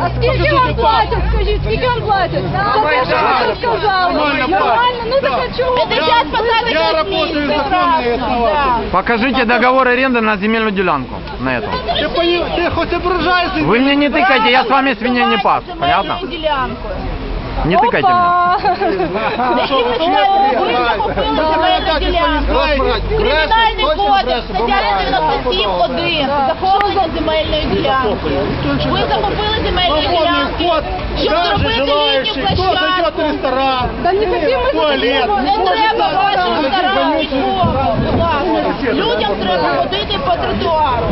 А скільки вам платять? Скажіть, скільки вам платять? За те, що ви тут сказали. Нормально Нормально? платять. Ну так Да. а чого? 50 посадок Я на работаю снег, законные прекрасно, основания. Покажите договор аренды на земельную делянку на этом. Ты, пони- ты хоть ображаешься? Вы мне не тыкайте, я с вами свиней не пас, Земельну понятно? ділянку. Не тыкайте меня. Опа! Які підстави ви захопили земельну ділянку? Кримінальний кодекс, стаття 97.1, захоплення земельної ділянки. Ви захопили земельні Свободный ділянки, вход, щоб каждый зробити літню желающий, кто зайдет в площадку. ресторан, Та не хотів ми туалет. за Не Может, треба так, вашого так, старого так, нікого, будь ласка. Людям треба ходити по тротуару.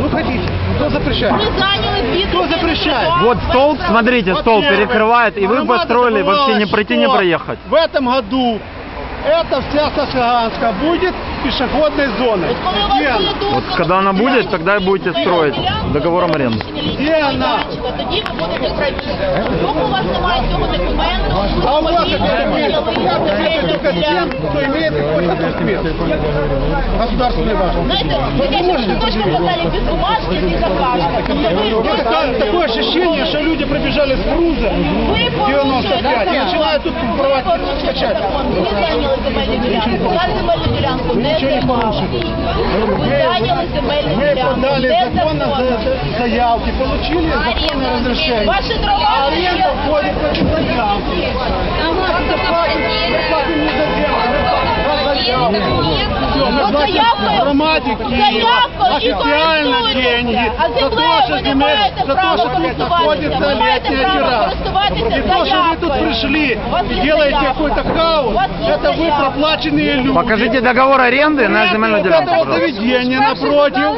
Ну хотите, кто запрещает? Ви зайняли дві Кто запрещает? Вот столб, смотрите, столб Во-первых, перекрывает, и вы громада построили забывала, вообще не пройти, не что проехать. В этом году эта вся Сашиганска будет пешеходной зоной. От коли у вас Где буде она? тут Вот когда она будет, тогда и будете строить договором аренды. Где она? Тоді ви будете пройти. Поки у вас немає цього документу, А у вас тоді какой ви документ? земельну Только тем, ділянку. кто имеет какой-то документ. Государственный ваш. Знаєте, я ще точно казали без бумажки і закажете. Такое, такое ощущение, что люди пробежали с груза Ви 95 и начинают тут Ви проводить порушуєте скачать. закон. Ви зайняли земельну ділянку. Я земельну ділянку не нічого не займала. порушили. Ви зайняли земельну Мы ділянку. подали законно Незаконно. за- заявки, получили законное разрешение. Ваші дрова А аренда входит в эти заявки. Как-то платим, платим не за землю, а за заявку. Все, мы Ну, платим заявкою- громаде Киева заявкою і официально користуйтеся. деньги А за то, землею что ви не земель, маєте за то, права что користуватися. находится Ви маєте летняя право терраса. користуватися И то, что вы тут заявкою. пришли У вас и є делаете заявка. какой-то хаос, У вас є это вы заявка. проплаченные люди. Покажите договор аренды на земельную Вот делянку, этого пожалуйста. заведения напротив,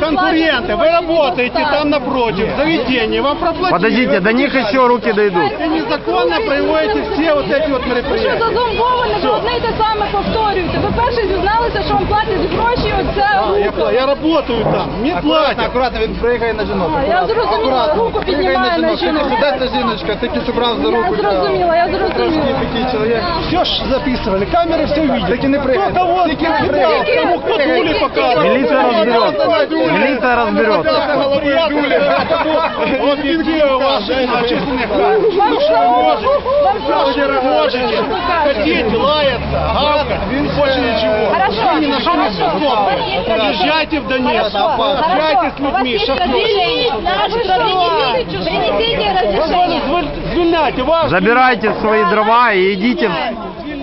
конкуренты, вы работаете там напротив, заведение, вам проплатили. Подождите, до них еще руки дойдут. Вы незаконно проводите все вот эти вот Що мероприятия. зазумбоване, ви одне й те саме повторюєте. Ви перші зізналися, що вам платять гроші, оце Да, я, руку. пла- я работаю там, не платят. Акуратно, він пригає на жінок. А, я зрозуміла, руку піднімає на Тільки жінок. сюди та жіночка, тільки зібрав за Я руку. зрозуміла, я зрозуміла. Такий чоловік. Все ж записывали, камеры все видят. Тільки не пригай. Кто кого Тільки не съебал, пригай. кому кто дули показывал. Милиция разберется. Милиция разберется. Вот где у вас общественные камеры? Ну что вы можете? Ну что вы можете? Хотите лаяться, гавкать, больше ничего. Хорошо, Вы способны. Езжайте в Донецк, езжайте с людьми. Принесите разрешение. Забирайте свои дрова и идите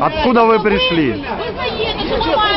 откуда вы пришли. Ви заїдете, що ми